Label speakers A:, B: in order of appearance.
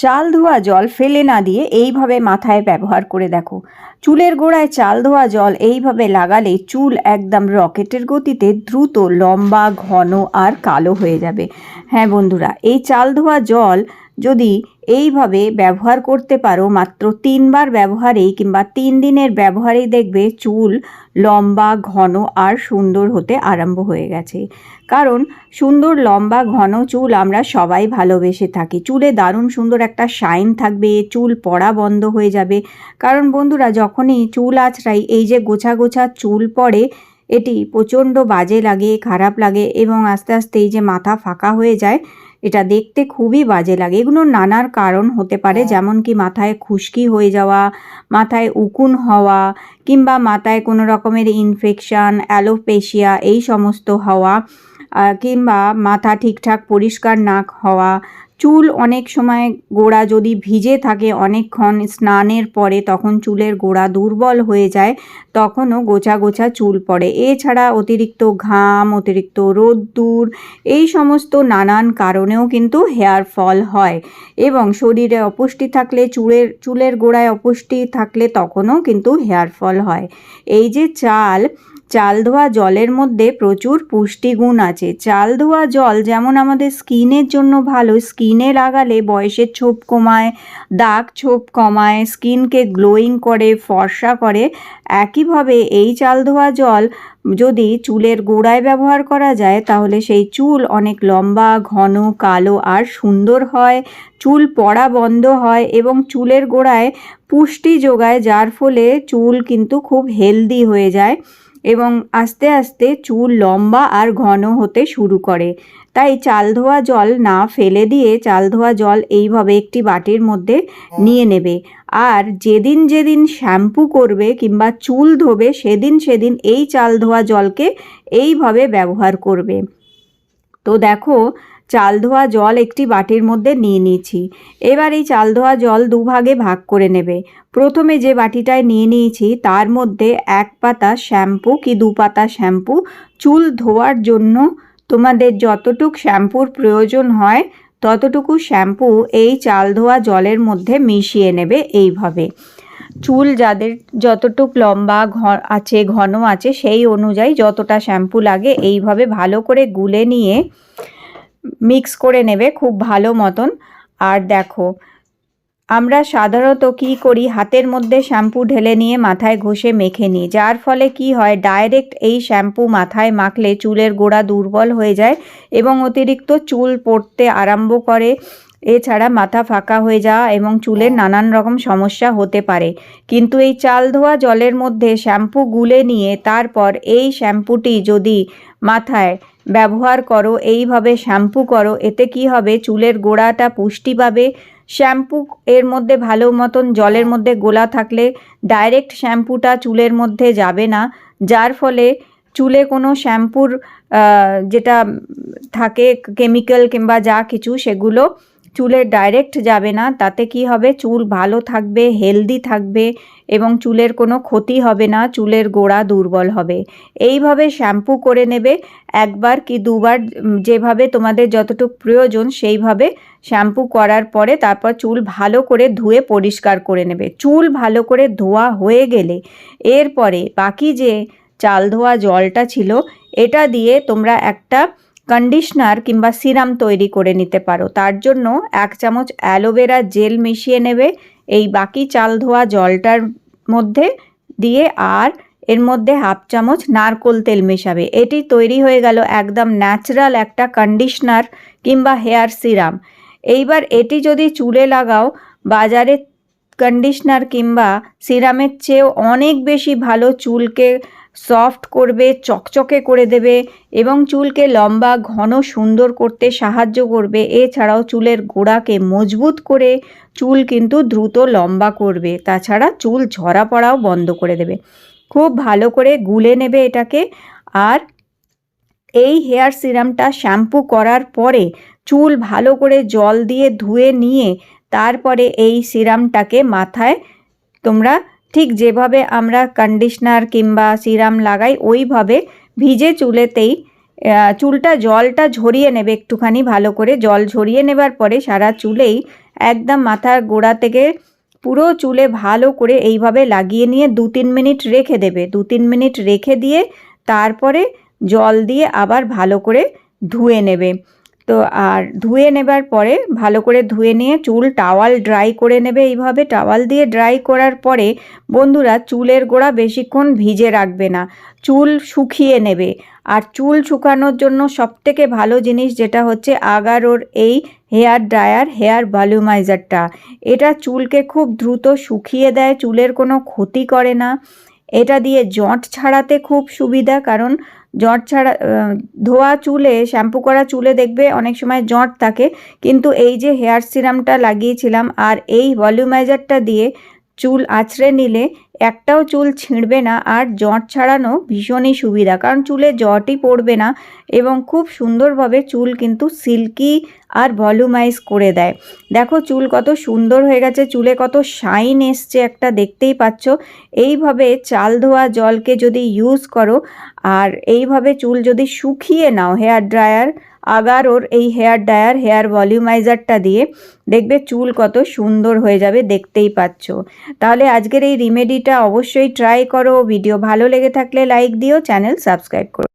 A: চাল ধোয়া জল ফেলে না দিয়ে এইভাবে মাথায় ব্যবহার করে দেখো। চুলের গোড়ায় চাল ধোয়া জল এইভাবে লাগালে চুল একদম রকেটের গতিতে দ্রুত লম্বা, ঘন আর কালো হয়ে যাবে। হ্যাঁ বন্ধুরা, এই চাল ধোয়া জল যদি এইভাবে ব্যবহার করতে পারো মাত্র তিনবার ব্যবহারেই কিংবা তিন দিনের ব্যবহারেই দেখবে চুল লম্বা, ঘন আর সুন্দর হতে আরম্ভ হয়ে গেছে। কারণ সুন্দর, লম্বা, ঘন চুল আমরা সবাই ভালোবেসে থাকি। চুলে দারুণ সুন্দর একটা শাইন থাকবে, চুল পড়া বন্ধ হয়ে যাবে। কারণ বন্ধুরা, যখনই চুল আছড়াই, এই যে গোছা গোছা চুল পড়ে, এটি প্রচণ্ড বাজে লাগে, খারাপ লাগে এবং আস্তে আস্তে এই যে মাথা ফাঁকা হয়ে যায় এটা দেখতে খুবই বাজে লাগে। এগুলো নানার কারণ হতে পারে যেমন কি মাথায় খুশকি হয়ে যাওয়া মাথায় উকুন হওয়া কিংবা মাথায় কোনো রকমের ইনফেকশান অ্যালোপেশিয়া এই সমস্ত হওয়া কিংবা মাথা ঠিকঠাক পরিষ্কার না হওয়া চুল অনেক সময় গোড়া যদি ভিজে থাকে অনেকক্ষণ স্নানের পরে তখন চুলের গোড়া দুর্বল হয়ে যায়, তখনও গোছা গোছা চুল পড়ে। এছাড়া অতিরিক্ত ঘাম, অতিরিক্ত রোদ্দুর, এই সমস্ত নানান কারণেও কিন্তু হেয়ার ফল হয় এবং শরীরে অপুষ্টি থাকলে, চুলের চুলের গোড়ায় অপুষ্টি থাকলে তখনও কিন্তু হেয়ার ফল হয়। এই যে চাল চাল ধোয়া জলের মধ্যে প্রচুর পুষ্টিগুণ আছে। চাল ধোয়া জল যেমন আমাদের স্কিনের জন্য ভালো, স্কিনে লাগালে বয়সের ছোপ কমায়, দাগ ছোপ কমায়, স্কিনকে গ্লোয়িং করে, ফর্সা করে। একইভাবে এই চাল ধোয়া জল যদি চুলের গোড়ায় ব্যবহার করা যায়, তাহলে সেই চুল অনেক লম্বা, ঘন, কালো আর সুন্দর হয়। চুল পড়া বন্ধ হয় এবং চুলের গোড়ায় পুষ্টি যোগায়, যার ফলে চুল কিন্তু খুব হেলদি হয়ে যায়। এবং আস্তে আস্তে চুল লম্বা আর ঘন হতে শুরু করে। তাই চাল ধোয়া জল না ফেলে দিয়ে চাল ধোয়া জল এইভাবে একটি বাটির মধ্যে নিয়ে নেবে। আর যেদিন যেদিন শ্যাম্পু করবে কিংবা চুল ধোবে সেদিন সেদিন এই চাল ধোয়া জলকে এইভাবে ব্যবহার করবে। তো দেখো, চাল ধোয়া জল একটি বাটির মধ্যে নিয়ে নিয়েছি। এবার এই চাল ধোয়া জল দুভাগে ভাগ করে নেবে। প্রথমে যে বাটিটায় নিয়ে নিয়েছি, তার মধ্যে এক পাতা শ্যাম্পু কি দু পাতা শ্যাম্পু। চুল ধোয়ার জন্য তোমাদের যতটুক শ্যাম্পুর প্রয়োজন হয়, ততটুকু শ্যাম্পু এই চাল ধোয়া জলের মধ্যে মিশিয়ে নেবে এইভাবে। চুল যাদের যতটুক লম্বা আছে, ঘন আছে, সেই অনুযায়ী যতটা শ্যাম্পু লাগে, এইভাবে ভালো করে গুলে নিয়ে মিক্স করে নেবে খুব ভালো মতন। আর দেখো, আমরা সাধারণত কি করি, হাতের মধ্যে শ্যাম্পু ঢেলে নিয়ে মাথায় ঘষে মেখে নিই। যার ফলে কি হয়, ডাইরেক্ট এই শ্যাম্পু মাথায় মাখলে চুলের গোড়া দুর্বল হয়ে যায় এবং অতিরিক্ত চুল পড়তে আরম্ভ করে। এছাড়া মাথা ফাঁকা হয়ে যাওয়া এবং চুলের নানান রকম সমস্যা হতে পারে। কিন্তু এই চাল ধোয়া জলের মধ্যে শ্যাম্পু গুলে নিয়ে তারপর এই শ্যাম্পুটি যদি মাথায় ব্যবহার করো এইভাবে শ্যাম্পু করো এতে কি হবে? চুলের গোড়াটা পুষ্টি পাবে। শ্যাম্পু এর মধ্যে ভালো মতন জলের মধ্যে গোলা থাকলে ডাইরেক্ট শ্যাম্পুটা চুলের মধ্যে যাবে না। যার ফলে চুলে কোনো শ্যাম্পুর যেটা থাকে কেমিক্যাল কিংবা যা কিছু সেগুলো চুলে ডাইরেক্ট যাবে না, তাতে কি হবে? চুল ভালো থাকবে হেলদি থাকবে এবং চুলের কোনো ক্ষতি হবে না, চুলের গোড়া দুর্বল হবে। এইভাবে শ্যাম্পু করে নেবে। একবার কি দুবার যেভাবে তোমাদের যতটুকু প্রয়োজন সেইভাবে শ্যাম্পু করার পরে তারপর চুল ভালো করে ধুয়ে পরিষ্কার করে নেবে। চুল ভালো করে ধোয়া হয়ে গেলে এরপরে বাকি যে চাল ধোয়া জলটা ছিল, এটা দিয়ে তোমরা একটা কন্ডিশনার কিংবা সিরাম তৈরি করে নিতে পারো। তার জন্য এক চামচ অ্যালোভেরা জেল মিশিয়ে নেবে। এই বাকি চাল ধোয়া জলটার মধ্যে দিয়ে আর এর মধ্যে হাফ চামচ নারকোল তেল মেশাবে। এটি তৈরি হয়ে গেল একদম ন্যাচারাল একটা কন্ডিশনার কিংবা হেয়ার সিরাম। এইবার এটি যদি চুলে লাগাও, বাজারে কন্ডিশনার কিংবা সিরামের চেয়েও অনেক বেশি ভালো চুলকে সফট করবে, চকচকে করে দেবে এবং চুলকে লম্বা, ঘন, সুন্দর করতে সাহায্য করবে। এছাড়াও চুলের গোড়াকে মজবুত করে চুল কিন্তু দ্রুত লম্বা করবে। তাছাড়া চুল ঝরা পড়াও বন্ধ করে দেবে। খুব ভালো করে গুলে নেবে এটাকে। আর এই হেয়ার সিরামটা শ্যাম্পু করার পরে চুল ভালো করে জল দিয়ে ধুয়ে নিয়ে তারপরে এই সিরামটাকে মাথায় তোমরা ঠিক যেভাবে আমরা কন্ডিশনার কিংবা সিরাম লাগাই, ওইভাবে ভিজে চুলেতেই চুলটা জলটা ঝরিয়ে নেবে একটুখানি ভালো করে। জল ঝরিয়ে নেবার পরে সারা চুলেই একদম মাথার গোড়া থেকে পুরো চুলে ভালো করে এইভাবে লাগিয়ে নিয়ে দু তিন মিনিট রেখে দেবে। দু তিন মিনিট রেখে দিয়ে তারপরে জল দিয়ে আবার ভালো করে ধুয়ে নেবে। তো আর ধুয়ে নেবার পরে ভালো করে ধুয়ে নিয়ে চুল টাওয়াল ড্রাই করে নেবে এইভাবে। টাওয়াল দিয়ে ড্রাই করার পরে বন্ধুরা চুলের গোড়া বেশিক্ষণ ভিজে রাখবে না, চুল শুকিয়ে নেবে। আর চুল শুকানোর জন্য সবথেকে ভালো জিনিস যেটা হচ্ছে আগারোর এই হেয়ার ড্রায়ার, হেয়ার ভলিউমাইজারটা। এটা চুলকে খুব দ্রুত শুকিয়ে দেয়, চুলের কোনো ক্ষতি করে না। এটা দিয়ে জট ছাড়াতে খুব সুবিধা, কারণ জট ছাড়া ধোয়া চুলে, শ্যাম্পু করা চুলে দেখবে অনেক সময় জট থাকে। কিন্তু এই যে হেয়ার সিরামটা লাগিয়েছিলাম আর এই ভলিউমাইজারটা দিয়ে চুল আছড়ে নিলে একটাও চুল ছিঁড়বে না আর জট ছাড়ানো ভীষণই সুবিধা, কারণ চুলে জটই পড়বে না এবং খুব সুন্দরভাবে চুল কিন্তু সিল্কি আর ভলিউমাইজ করে দেয়। দেখো চুল কত সুন্দর হয়ে গেছে, চুলে কত শাইন এসছে একটা দেখতেই পাচ্ছ। এইভাবে চাল ধোয়া জলকে যদি ইউজ করো, আর এইভাবে চুল যদি শুকিয়ে নাও, হেয়ার ড্রায়ার আগার ওর এই হেয়ার ডায়ার হেয়ার ভলিউমাইজারটা দিয়ে দেখবে চুল কত সুন্দর হয়ে যাবে, দেখতেই পাচ্ছ। তাহলে আজকের এই রিমেডিটা অবশ্যই ট্রাই করো ভিডিও ভালো লেগে থাকলে লাইক দিও চ্যানেল সাবস্ক্রাইব করো।